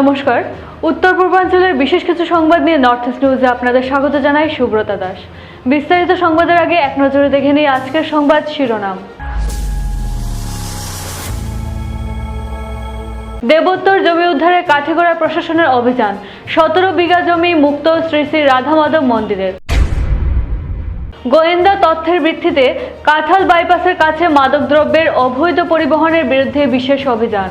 নমস্কার। উত্তর পূর্বাঞ্চলের বিশেষ কিছু সংবাদ নিয়ে নর্থ ইস্ট নিউজে আপনাদের স্বাগত জানাই সুব্রতা দাস। বিস্তারিত সংবাদের আগে এক নজরে দেখে নিই আজকের সংবাদ শিরোনাম। দেবোত্তর জমি উদ্ধারে কাঠিগড়া প্রশাসনের অভিযান। সতেরো বিঘা জমি মুক্ত শ্রী শ্রী রাধা মাধব মন্দিরের। গোয়েন্দা তথ্যের ভিত্তিতে কাঁঠাল বাইপাসের কাছে মাদকদ্রব্যের অবৈধ পরিবহনের বিরুদ্ধে বিশেষ অভিযান।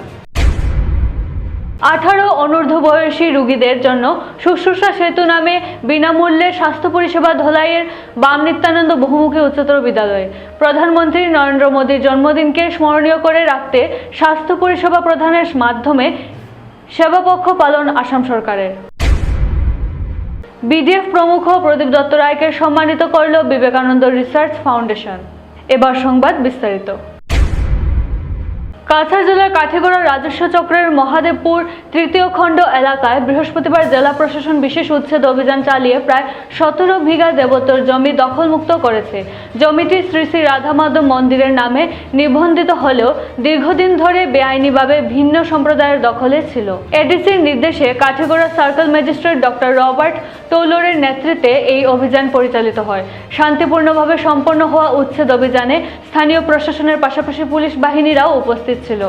আঠারো অনূর্ধ্ব বয়সী রোগীদের জন্য শুশ্রূষা সেতু নামে বিনামূল্যে স্বাস্থ্য পরিষেবা ধলাইয়ের বাম নিত্যানন্দ বহুমুখী উচ্চতর বিদ্যালয়। প্রধানমন্ত্রী নরেন্দ্র মোদীর জন্মদিনকে স্মরণীয় করে রাখতে স্বাস্থ্য পরিষেবা প্রদানের মাধ্যমে সেবাপক্ষ পালন আসাম সরকারের। বিডিএফ প্রমুখ প্রদীপ দত্ত রায়কে সম্মানিত করল বিবেকানন্দ রিসার্চ ফাউন্ডেশন। এবার সংবাদ বিস্তারিত। কাছাড় জেলার কাঠিগড়া রাজস্ব চক্রের মহাদেবপুর তৃতীয় খণ্ড এলাকায় বৃহস্পতিবার জেলা প্রশাসন বিশেষ উচ্ছেদ অভিযান চালিয়ে প্রায় সতেরো বিঘা দেবতর জমি দখলমুক্ত করেছে। জমিটি শ্রী শ্রী রাধা মাধব মন্দিরের নামে নিবন্ধিত হলেও দীর্ঘদিন ধরে বেআইনিভাবে ভিন্ন সম্প্রদায়ের দখলে ছিল। এডিসির নির্দেশে Kathigora circle magistrate doctor Robert টৌলরের নেতৃত্বে এই অভিযান পরিচালিত হয়। শান্তিপূর্ণভাবে সম্পন্ন হওয়া উচ্ছেদ অভিযানে স্থানীয় প্রশাসনের পাশাপাশি পুলিশ বাহিনীরাও উপস্থিত ছিল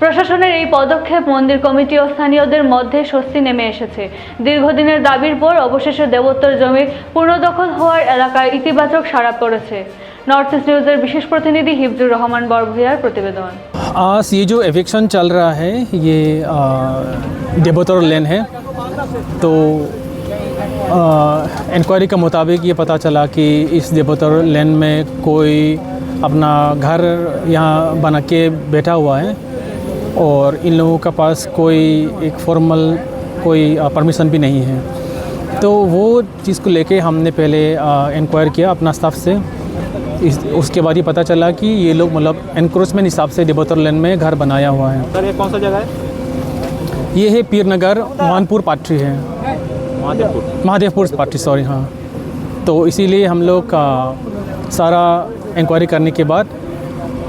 প্রশাসনের এই পদক্ষেপ মন্দির কমিটি ও স্থানীয়দের মধ্যে স্বস্তি নেমে এসেছে দীর্ঘদিনের দাবির পর অবশেষে দেবোত্তর জমির পুনর্দখল হওয়ার এলাকায় ইতিবাচক সাড়া পড়েছে নর্থ ইস্ট নিউজের বিশেষ প্রতিনিধি হিফজুর রহমান বরভূয়ার প্রতিবেদন आज ये जो एविक्शन चल रहा है ये आ, देवोत्तर लेन है तो इंक्वायरी के मुताबिक ये पता चला कि इस देवोत्तर लेन में कोई अपना घर यहाँ बना के बैठा हुआ है और इन लोगों के पास कोई एक फॉर्मल कोई परमिशन भी नहीं है। तो वो चीज़ को लेके हमने पहले इंक्वायर किया अपना स्टाफ से। इस उसके बाद ये पता चला कि ये लोग मतलब एनक्रोचमेंट हिसाब से डिबोतर लेन में घर बनाया हुआ है। सर ये कौन सा जगह है? ये है पीर नगर मानपुर पाट्री है। महादेवपुर। महादेवपुर पाट्री सॉरी हाँ। तो इसीलिए हम लोग का सारा इंक्वायरी करने के बाद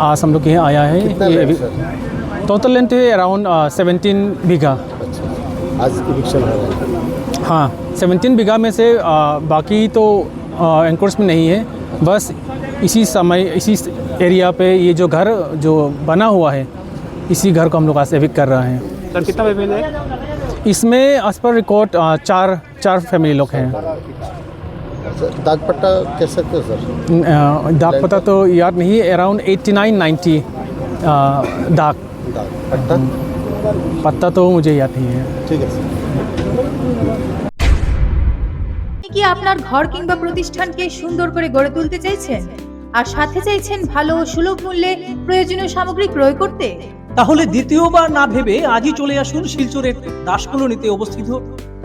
आज हम लोग यहाँ आया है। ये टोटल लेंथ है? Around seventeen bigha. आज इविक्शन हो रहा है। हाँ सेवनटीन बीघा में से आ, बाकी तो एनक्रोचमेंट नहीं है। बस इसी समय इसी एरिया पे ये जो घर जो बना हुआ है इसी घर को हम लोग आज एविक कर रहे हैं। सर कितना फैमिली है? इसमें एज पर रिकॉर्ड चार चार फैमिली लोग हैं। दागपट्टा कह सकते हो सर आ, दाग पता तो याद नहीं अराउंड एट्टी नाइन नाइन्टी दाग दाग पट्टा पत्ता तो मुझे याद नहीं है ठीक है सर আপনি কি আপনার ঘর কিংবা প্রতিষ্ঠানকে সুন্দর করে গড়ে তুলতে চাইছেন আর সাথে চাইছেন ভালো ও সুলভ মূল্যে প্রয়োজনীয় সামগ্রী ক্রয় করতে তাহলে দ্বিতীয়বার না ভেবে আজই চলে আসুন শিলচরের দাসকলোনিতে অবস্থিত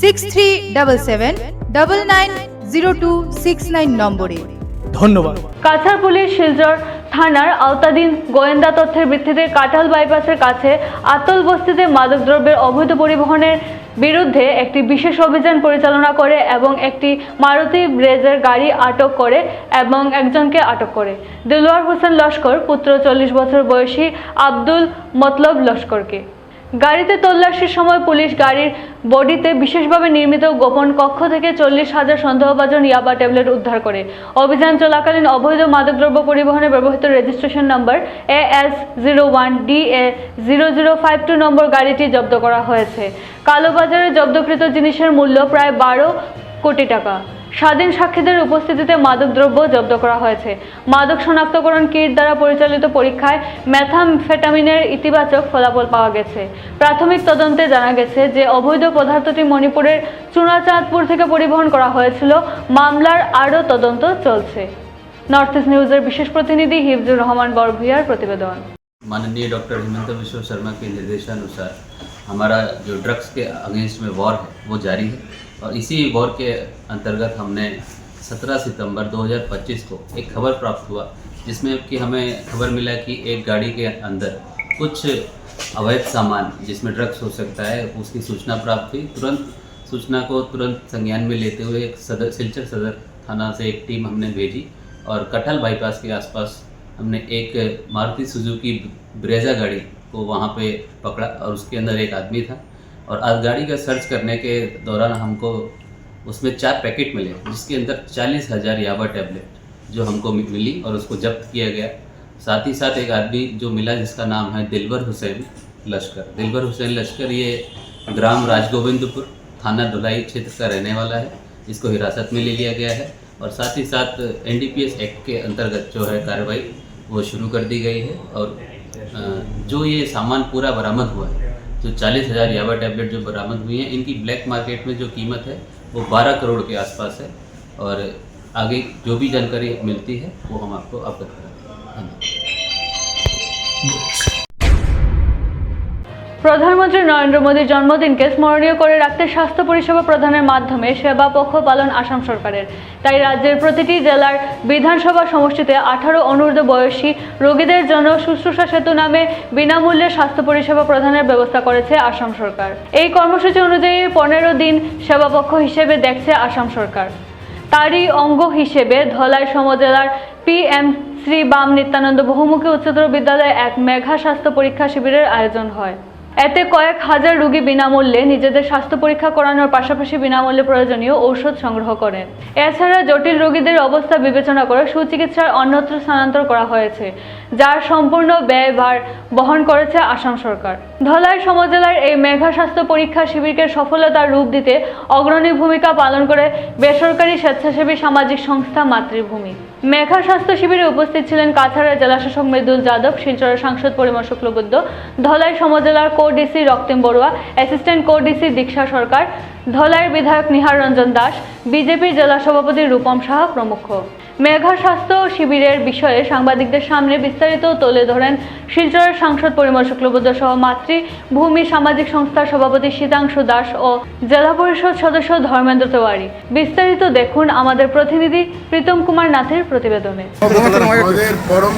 six three double seven double nine zero two six nine নম্বরে। ধন্যবাদ। কাছাড় পুলিশ শিলচর থানার আওতাধীন গোয়েন্দা তথ্যের ভিত্তিতে কাঁঠাল বাইপাসের কাছে আতল বস্তিতে মাদকদ্রব্যের অবৈধ পরিবহনের বিরুদ্ধে একটি বিশেষ অভিযান পরিচালনা করে এবং একটি মারুতি ব্রেজের গাড়ি আটক করে এবং একজনকে আটক করে। দিলওয়ার হোসেন লস্কর পুত্র চল্লিশ বছর বয়সী আব্দুল মতলব লস্করকে। গাড়িতে তল্লাশির সময় পুলিশ গাড়ির বডিতে বিশেষভাবে নির্মিত গোপন কক্ষ থেকে চল্লিশ হাজার সন্দেহভাজন ইয়াবা ট্যাবলেট উদ্ধার করে। অভিযান চলাকালীন অবৈধ মাদকদ্রব্য পরিবহনে ব্যবহৃত registration number A S zero one D A zero zero five two number গাড়িটি জব্দ করা হয়েছে। কালোবাজারে জব্দকৃত জিনিসের মূল্য প্রায় বারো কোটি টাকা। স্বাধীন সাক্ষীদের উপস্থিতিতে মাদকদ্রব্য জব্দ করা হয়েছে মাদক শনাক্তকরণ কিট দ্বারা পরিচালিত পরীক্ষায় ম্যাথামফেটামিনের ইতিবাচক ফলাফল পাওয়া গেছে প্রাথমিক তদন্তে জানা গেছে যে অবৈধ পদার্থটি মণিপুরের চুনাচাঁদপুর থেকে পরিবহন করা হয়েছিল মামলার আরও তদন্ত চলছে নর্থ ইস্ট নিউজের বিশেষ প্রতিনিধি হিফজুর রহমান বরভুইয়ার প্রতিবেদন माननीय डॉक्टर हिमंत विश्व शर्मा के निर्देशानुसार हमारा जो ड्रग्स के अगेंस्ट में वॉर है वो जारी है और इसी वॉर के अंतर्गत हमने 17 सितंबर 2025 को एक खबर प्राप्त हुआ, जिसमें कि हमें खबर मिला कि एक गाड़ी के अंदर कुछ अवैध सामान, जिसमें ड्रग्स हो सकता है, उसकी सूचना प्राप्त हुई। तुरंत सूचना को तुरंत संज्ञान में लेते हुए एक सदर, सिलचर सदर थाना से एक टीम हमने भेजी और कटहल बाईपास के आसपास हमने एक मारुति सुजुकी ब्रेजा गाड़ी को वहाँ पे पकड़ा और उसके अंदर एक आदमी था। और आज गाड़ी का सर्च करने के दौरान हमको उसमें चार पैकेट मिले, जिसके अंदर चालीस हज़ार याबा टैबलेट जो हमको मिली और उसको जब्त किया गया। साथ ही साथ एक आदमी जो मिला, जिसका नाम है दिलबर हुसैन लश्कर। दिलबर हुसैन लश्कर ये ग्राम राजगोविंदपुर थाना धुलाई क्षेत्र का रहने वाला है। इसको हिरासत में ले लिया गया है और साथ ही साथ एनडीपीएस एक्ट के अंतर्गत जो है कार्रवाई वो शुरू कर दी गई है और जो ये सामान पूरा बरामद हुआ है। जो चालीस हज़ार यावा टैबलेट जो बरामद हुई हैं, इनकी ब्लैक मार्केट में जो कीमत है, वो बारह करोड़ के आसपास है और आगे जो भी जानकारी मिलती है, वो हम आपको अवगत कराएँगे धन्यवाद। প্রধানমন্ত্রী নরেন্দ্র মোদীর জন্মদিনকে স্মরণীয় করে রাখতে স্বাস্থ্য পরিষেবা প্রদানের মাধ্যমে সেবা পক্ষ পালন আসাম সরকারের। তাই রাজ্যের প্রতিটি জেলার বিধানসভা সমষ্টিতে আঠারো অনূর্ধ্ব বয়সী রোগীদের জন্য শুশ্রূষা সেতু নামে বিনামূল্যে স্বাস্থ্য পরিষেবা প্রদানের ব্যবস্থা করেছে আসাম সরকার। এই কর্মসূচি অনুযায়ী পনেরো দিন সেবা পক্ষ হিসেবে দেখছে আসাম সরকার। তারই অঙ্গ হিসেবে ধলাই সমজেলার পিএম শ্রী বাম নিত্যানন্দ বহুমুখী উচ্চতর বিদ্যালয়ে এক মেঘা স্বাস্থ্য পরীক্ষা শিবিরের আয়োজন হয়। এতে কয়েক হাজার রোগী বিনামূল্যে নিজেদের স্বাস্থ্য পরীক্ষা করানোর পাশাপাশি বিনামূল্যে প্রয়োজনীয় ঔষধ সংগ্রহ করেন। এছাড়া জটিল রোগীদের অবস্থা বিবেচনা করে সুচিকিৎসার অন্যত্র স্থানান্তর করা হয়েছে। যার সম্পূর্ণ ব্যয়ভার বহন করেছে আসাম সরকার। ধলাই সমজেলার এই মেঘা স্বাস্থ্য পরীক্ষা শিবিরকে সফলতার রূপ দিতে অগ্রণী ভূমিকা পালন করে বেসরকারি স্বেচ্ছাসেবী সামাজিক সংস্থা মাতৃভূমি। মেঘা স্বাস্থ্য শিবিরে উপস্থিত ছিলেন কাছাড়ের জেলাশাসক মৃদুল যাদব, শিলচরের সাংসদ Parimal শুক্লবুদ্ধ Dhalai সমজেলার co DC Raktim Barua, assistant co DC Diksha Sarkar ধলাইয়ের বিধায়ক নিহার রঞ্জন দাস, বিজেপির জেলা সভাপতি রূপম সাহা প্রমুখ। মেঘা স্বাস্থ্য শিবিরের বিষয়ে সাংবাদিকদের সামনে বিস্তারিত তুলে ধরেন শিলচরের সাংসদ পরিমল শুক্লবুদ্ধ সহ মাতৃভূমি সামাজিক সংস্থার সভাপতি শীতাংশু দাস ও জেলা পরিষদ সদস্য ধর্মেন্দ্র তেওয়ারি। বিস্তারিত দেখুন আমাদের প্রতিনিধি প্রীতম কুমার নাথের প্রতিবেদনে। পরম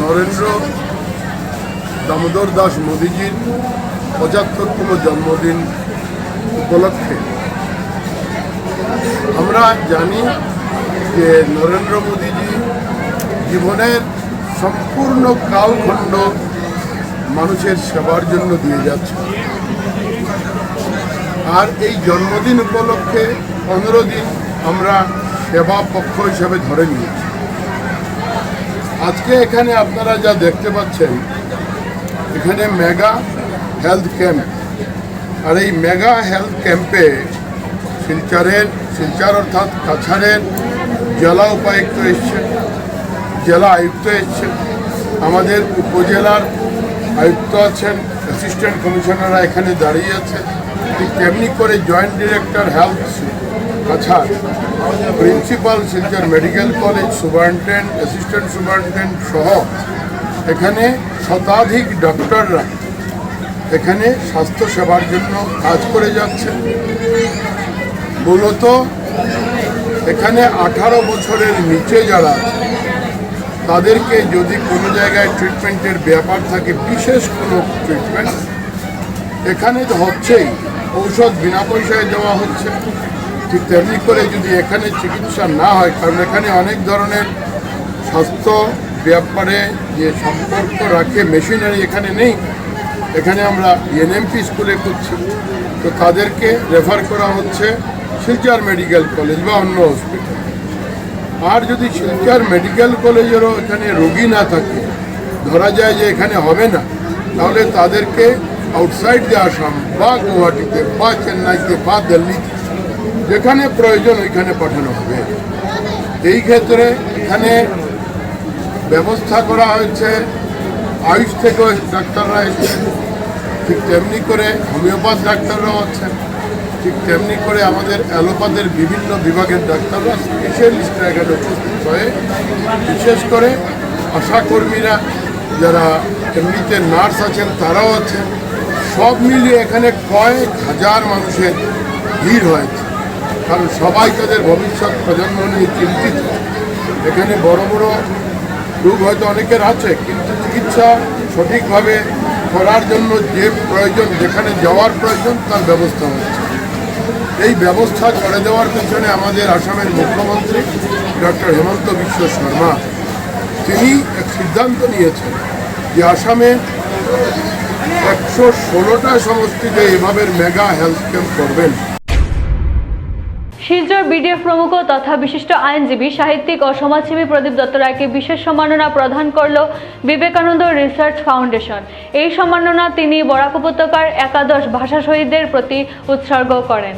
নরেন্দ্র দামোদর দাস মোদীজির পঁচাত্তরতম জন্মদিন উপলক্ষে। আমরা জানি যে নরেন্দ্র মোদীজি জীবনের সম্পূর্ণ কালখণ্ড মানুষের সেবার জন্য দিয়ে যাচ্ছে আর এই জন্মদিন উপলক্ষে পনেরো দিন আমরা সেবা পক্ষ হিসেবে ধরে নিয়েছি। আজকে এখানে আপনারা যা দেখতে পাচ্ছেন, এখানে মেগা হেলথ ক্যাম্প। আর এই মেগা হেলথ ক্যাম্পে শিলচরের, শিলচর অর্থাৎ কাছাড়ের জেলা উপায়ুক্ত এসছেন, জেলা আয়ুক্ত এসছেন, আমাদের উপজেলার আয়ুক্ত আছেন অ্যাসিস্ট্যান্ট কমিশনাররা এখানে দাঁড়িয়ে ঠিক তেমনি করে joint director health Cachar principal Silchar medical college superintendent assistant superintendent সহ এখানে শতাধিক ডক্টররা এখানে স্বাস্থ্য সেবার জন্য কাজ করে যাচ্ছে। মূলত এখানে আঠারো বছরের নিচে যারা তাদেরকে যদি কোনো জায়গায় ট্রিটমেন্টের ব্যাপার থাকে, বিশেষ কোনো ট্রিটমেন্ট এখানে তো হচ্ছেই। ঔষধ বিনা পয়সায় দেওয়া হচ্ছে। ঠিক তেমনি করে যদি এখানে চিকিৎসা না হয়, কারণ এখানে অনেক ধরনের স্বাস্থ্য ব্যাপারে যে সম্পর্ক রাখে মেশিনারি এখানে নেই। এখানে আমরা এনএমপি স্কুলে করছি। তো তাদেরকে রেফার করা হচ্ছে শিলচর মেডিকেল কলেজ বা অন্য হসপিটাল আর যদি শিলচর মেডিকেল কলেজেরও এখানে রোগী না থাকে, ধরা যায় যে এখানে হবে না, তাহলে তাদেরকে আউটসাইড দিয়ে আসাম বা গুয়াহাটিতে, বা চেন্নাইতে, বা দিল্লিতে, যেখানে প্রয়োজন ওইখানে পাঠানো হবে। এই ক্ষেত্রে এখানে ব্যবস্থা করা হয়েছে। আয়ুষ থেকেও ডাক্তাররা এসেছেন ঠিক তেমনি করে হোমিওপ্যাথ ডাক্তাররাও আছেন। ঠিক তেমনি করে আমাদের অ্যালোপ্যাথের বিভিন্ন বিভাগের ডাক্তাররা স্পেশালিস্টরা এখানে উপস্থিত হয়ে বিশেষ করে আশাকর্মীরা যারা এমনিতে নার্স আছেন, তারাও আছেন, সব মিলিয়ে এখানে কয়েক হাজার মানুষের ভিড় হয়েছে। কারণ সবাই তাদের ভবিষ্যৎ প্রজন্ম নিয়ে চিন্তিত। এখানে বড় বড় রোগ হয়তো অনেকের আছে, কিন্তু চিকিৎসা সঠিকভাবে করার জন্য যে প্রয়োজন, যেখানে যাওয়ার প্রয়োজন, তার ব্যবস্থা হচ্ছে। এই ব্যবস্থা করে দেওয়ার পেছনে আমাদের আসামের মুখ্যমন্ত্রী ডক্টর হেমন্ত বিশ্ব শর্মা, তিনি এক সিদ্ধান্ত নিয়েছেন যে আসামে একশো ষোলোটা সমষ্টিতে এভাবে মেগা হেলথ ক্যাম্প করবেন। শিলচর বিডিএফ প্রমুখ তথা বিশিষ্ট আইনজীবী, সাহিত্যিক ও সমাজসেবী প্রদীপ দত্ত রায়কে বিশেষ সম্মাননা প্রদান করল বিবেকানন্দ রিসার্চ ফাউন্ডেশন। এই সম্মাননা তিনি বরাক উপত্যকার একাদশ ভাষা শহীদদের প্রতি উৎসর্গ করেন।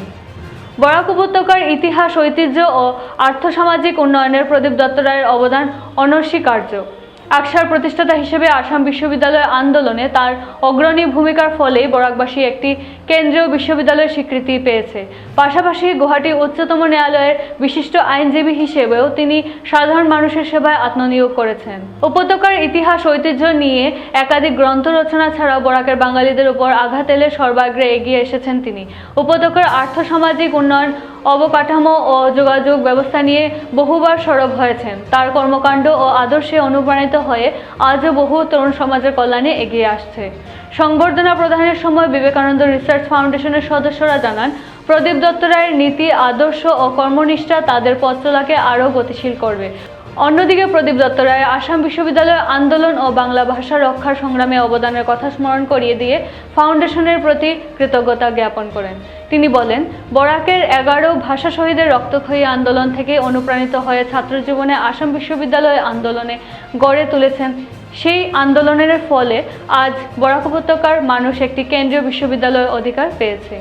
বরাক উপত্যকার ইতিহাস, ঐতিহ্য ও আর্থসামাজিক উন্নয়নের প্রদীপ দত্ত রায়ের অবদান অনস্বীকার্য। আকসার প্রতিষ্ঠাতা হিসেবে আসাম বিশ্ববিদ্যালয় আন্দোলনে তার অগ্রণী ভূমিকার ফলেই বরাকবাসী একটি কেন্দ্রীয় বিশ্ববিদ্যালয়ের স্বীকৃতি পেয়েছে। পাশাপাশি গুয়াহাটি উচ্চতম ন্যায়ালয়ের বিশিষ্ট আইনজীবী হিসেবেও তিনি সাধারণ মানুষের সেবায় আত্মনিয়োগ করেছেন। উপত্যকার ইতিহাস, ঐতিহ্য নিয়ে একাধিক গ্রন্থ রচনা ছাড়াও বরাকের বাঙালিদের উপর আঘাত এলে সর্বাগ্রে এগিয়ে এসেছেন তিনি। উপত্যকার আর্থসামাজিক উন্নয়ন অবকাঠামো ও যোগাযোগ ব্যবস্থা নিয়ে বহুবার সরব হয়েছেন। তার কর্মকাণ্ড ও আদর্শে অনুপ্রাণিত হয়ে আজও বহু তরুণ সমাজের কল্যাণে এগিয়ে আসছে। সংবর্ধনা প্রদানের সময় বিবেকানন্দ রিসার্চ ফাউন্ডেশনের সদস্যরা জানান, প্রদীপ দত্ত রায়ের নীতি, আদর্শ ও কর্মনিষ্ঠা তাদের পত্রলাকে আরও গতিশীল করবে। অন্যদিকে প্রদীপ দত্ত রায় আসাম বিশ্ববিদ্যালয় আন্দোলন ও বাংলা ভাষা রক্ষার সংগ্রামে অবদানের কথা স্মরণ করিয়ে দিয়ে ফাউন্ডেশনের প্রতি কৃতজ্ঞতা জ্ঞাপন করেন। তিনি বলেন, বরাকের এগারো ভাষা শহীদের রক্তক্ষয়ী আন্দোলন থেকে অনুপ্রাণিত হয়ে ছাত্র জীবনে আসাম বিশ্ববিদ্যালয় আন্দোলনে গড়ে তুলেছেন। সেই আন্দোলনের ফলে আজ বরাক উপত্যকার মানুষ একটি কেন্দ্রীয় বিশ্ববিদ্যালয় অধিকার পেয়েছে।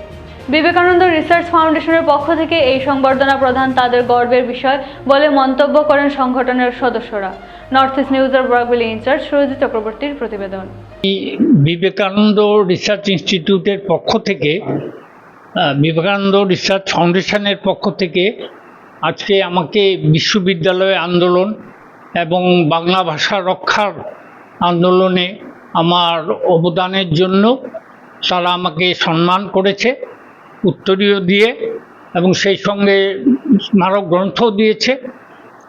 বিবেকানন্দ রিসার্চ ফাউন্ডেশনের পক্ষ থেকে এই সংবর্ধনা প্রদান তাদের গর্বের বিষয় বলে মন্তব্য করেন সংগঠনের সদস্যরা। নর্থ ইস্ট নিউজের বরাকবিলি ইনচার্জ সুরজিৎ চক্রবর্তীর প্রতিবেদন। বিবেকানন্দ রিসার্চ ইনস্টিটিউটের পক্ষ থেকে বিবেকানন্দ রিসার্চ ফাউন্ডেশনের পক্ষ থেকে আজকে আমাকে বিশ্ববিদ্যালয় আন্দোলন এবং বাংলা ভাষা রক্ষার আন্দোলনে আমার অবদানের জন্য তারা আমাকে সম্মান করেছে। উত্তরীয় দিয়ে এবং সেই সঙ্গে স্মারক গ্রন্থ দিয়েছে।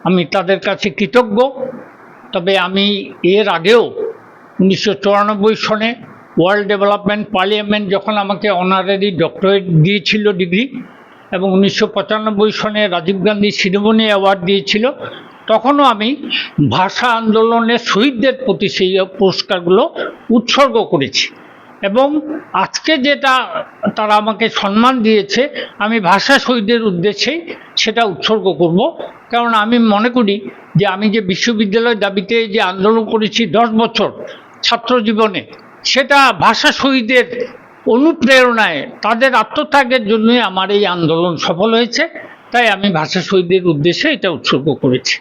আমি তাদের কাছে কৃতজ্ঞ। তবে আমি এর আগেও উনিশশো চুরানব্বই সনে ওয়ার্ল্ড ডেভেলপমেন্ট পার্লিয়ামেন্ট যখন আমাকে অনারারি ডক্টরেট দিয়েছিল ডিগ্রি এবং উনিশশো পঁচানব্বই সনে রাজীব গান্ধী শিরোমণি অ্যাওয়ার্ড দিয়েছিল, তখনও আমি ভাষা আন্দোলনের শহীদদের প্রতি সেই পুরস্কারগুলো উৎসর্গ করেছি। এবং আজকে যেটা তারা আমাকে সম্মান দিয়েছে, আমি ভাষা শহীদদের উদ্দেশ্যেই সেটা উৎসর্গ করব। কারণ আমি মনে করি যে আমি যে বিশ্ববিদ্যালয় দাবিতে যে আন্দোলন করেছি দশ বছর ছাত্র জীবনে, সেটা ভাষা শহীদের অনুপ্রেরণায়, তাদের আত্মত্যাগের জন্যই আমার এই আন্দোলন সফল হয়েছে। তাই আমি ভাষা শহীদদের উদ্দেশ্যে এটা উৎসর্গ করেছি।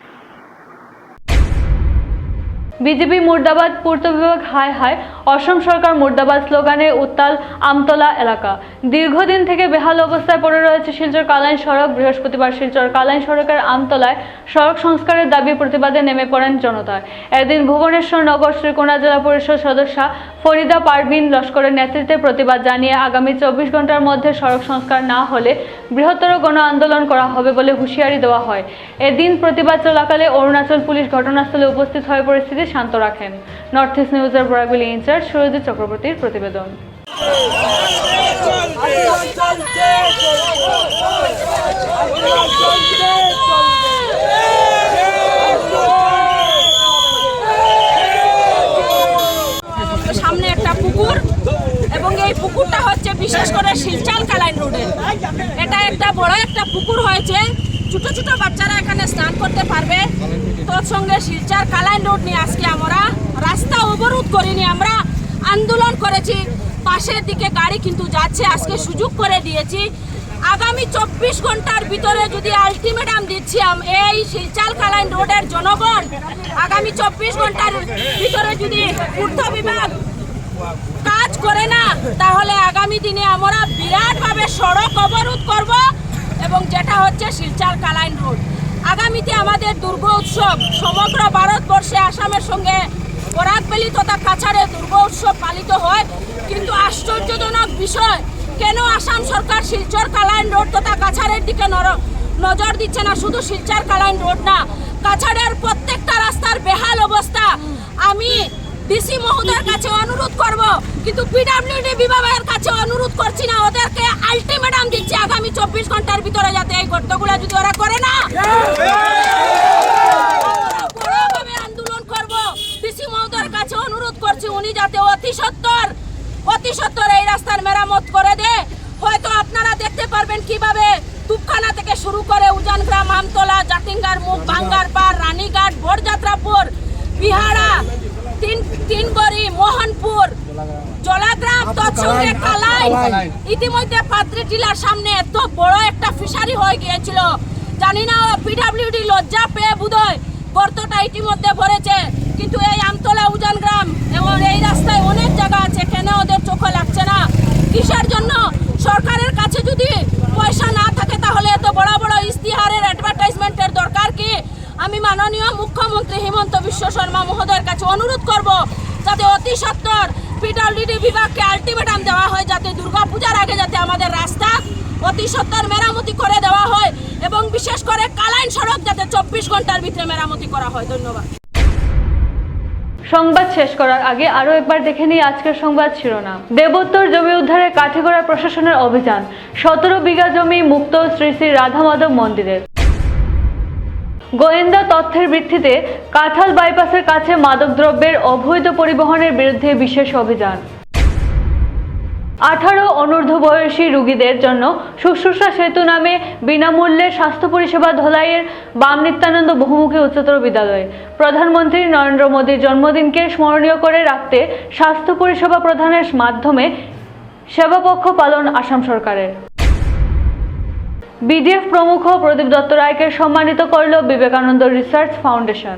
বিজেপি মুর্দাবাদ, পূর্ত বিভাগ, হায় হায়, অসম সরকার মুর্দাবাদ স্লোগানে উত্তাল আমতলা এলাকা। দীর্ঘদিন থেকে বেহাল অবস্থায় পড়ে রয়েছে শিলচর কালাইন সড়ক, বৃহস্পতিবার শিলচর কালাইন সড়কের আমতলায় সড়ক সংস্কারের দাবি প্রতিবাদে নেমে পড়েন জনতা। এদিন ভুবনেশ্বর নগর শ্রীকোনা জেলা পরিষদ সদস্যা ফরিদা পারভিন লস্করের নেতৃত্বে প্রতিবাদ জানিয়ে আগামী চব্বিশ ঘণ্টার মধ্যে সড়ক সংস্কার না হলে বৃহত্তর গণ আন্দোলন করা হবে বলে হুঁশিয়ারি দেওয়া হয়। এদিন প্রতিবাদ চলাকালে অরুণাচল পুলিশ ঘটনাস্থলে উপস্থিত হয়ে পরিস্থিতি শান্ত রাখেন। নর্থ ইস্ট নিউজের বরাকবিলি ইনচার্জ সুরজিৎ চক্রবর্তীর প্রতিবেদন। সামনে একটা পুকুর, এবং এই পুকুরটা হচ্ছে বিশেষ করে শিলচাল কালাইন রোডে। এটা একটা বড় একটা পুকুর হয়েছে। ছোট ছোট বাচ্চারা এখানে স্নান করতে পারবে। সঙ্গে শিলচার কালাইন রোড নিয়ে আজকে আমরা রাস্তা অবরোধ করিনি আমরা আন্দোলন করেছি। পাশের দিকে গাড়ি কিন্তু যাচ্ছে, আজকে সুযোগ করে দিয়েছি। আগামী চব্বিশ ঘণ্টার ভিতরে যদি আলটিমেটাম দিচ্ছি এই শিলচাল কালাইন রোডের জনগণ আগামী চব্বিশ ঘণ্টার ভিতরে যদি পূর্ত বিভাগ কাজ করে না, তাহলে আগামী দিনে আমরা বিরাটভাবে সড়ক অবরোধ করব এবং যেটা হচ্ছে শিলচার কালাইন রোড। আগামীতে আমাদের দুর্গ উৎসব সমগ্র ভারতবর্ষে আসামের সঙ্গে বরাকবেলি তথা কাছাড়ে দুর্গ উৎসব পালিত হয়। কিন্তু আশ্চর্যজনক বিষয়, কেন আসাম সরকার শিলচর কালাইন রোড তথা কাছাড়ের দিকে নজর দিচ্ছে না? শুধু শিলচর কালাইন রোড না, কাছাড়ের প্রত্যেকটা রাস্তার বেহাল অবস্থা। আমি ডিসি মহোদয়ের কাছে অনুরোধ করব, কিন্তু পিডাব্লিউডি বিভাগের কাছে অনুরোধ করছি না, ওদেরকে আলটিমেটাম দিচ্ছি আগামী চব্বিশ ঘণ্টার ভিতরে যাতে এই গর্তগুলো যদি ওরা করে না। আন্দোলন করব। ডিসি কাছে অনুরোধ করছি, উনি যাতে এই রাস্তার মেরামত করে দে। হয়তো আপনারা দেখতে পারবেন কীভাবে তুপখানা থেকে শুরু করে উজানগ্রাম জাতিঙ্গার মুখ ভাঙ্গার পার রানীঘাট বিহারা তিন তিনগড়ি মোহনপুর জলাগ্রাম তৎসঙ্গে কালাই ইতিমধ্যে পাত্রী টিলার সামনে এত বড় একটা ফিশারি হয়ে গিয়েছিল। জানি না পিডাব্লিউডি লজ্জা পেয়ে বুধয় গর্তটা ইতিমধ্যে ভরেছে। কিন্তু এই আমতলা উজান গ্রাম এবং এই রাস্তায় অনেক জায়গা আছে কেন ওদের চোখে লাগছে না? কিসের জন্য সরকারের কাছে যদি পয়সা না থাকে তাহলে এত বড় বড় ইস্তিহারের অ্যাডভার্টাইজমেন্টের দরকার কি আমি মাননীয় মুখ্যমন্ত্রী হিমন্ত বিশ্ব শর্মা মহোদয়ের কাছে অনুরোধ করব যাতে অতি সত্বর পিডাব্লিউডি বিভাগকে আলটিমেটাম দেওয়া হয়, যাতে দুর্গাপূজার আগে যাতে আমাদের রাস্তা অতি সত্বর মেরামতি করে দেওয়া হয় এবং বিশেষ করে কালাইন সড়ক যাতে চব্বিশ ঘণ্টার ভিতরে মেরামতি করা হয়। ধন্যবাদ। সংবাদ শেষ করার আগে আরও একবার দেখে নিই আজকের সংবাদ শিরোনাম। দেবোত্তর জমি উদ্ধারে কাঠিগড়া প্রশাসনের অভিযান। সতেরো বিঘা জমি মুক্ত শ্রী শ্রী রাধা মাধব মন্দিরের। গোয়েন্দা তথ্যের ভিত্তিতে কাঁঠাল বাইপাসের কাছে মাদকদ্রব্যের অবৈধ পরিবহনের বিরুদ্ধে বিশেষ অভিযান। আঠারো অনূর্ধ্ব বয়সী রোগীদের জন্য শুশ্রূষা সেতু নামে বিনামূল্যে স্বাস্থ্য পরিষেবা ধলাইয়ের বাম নিত্যানন্দ বহুমুখী উচ্চতর বিদ্যালয়। প্রধানমন্ত্রী নরেন্দ্র মোদীর জন্মদিনকে স্মরণীয় করে রাখতে স্বাস্থ্য পরিষেবা প্রদানের মাধ্যমে সেবাপক্ষ পালন আসাম সরকারের। বিডিএফ প্রমুখ প্রদীপ দত্ত রায়কে সম্মানিত করল বিবেকানন্দ রিসার্চ ফাউন্ডেশন।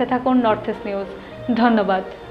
দেখতে থাকুন নর্থ ইস্ট নিউজ। ধন্যবাদ।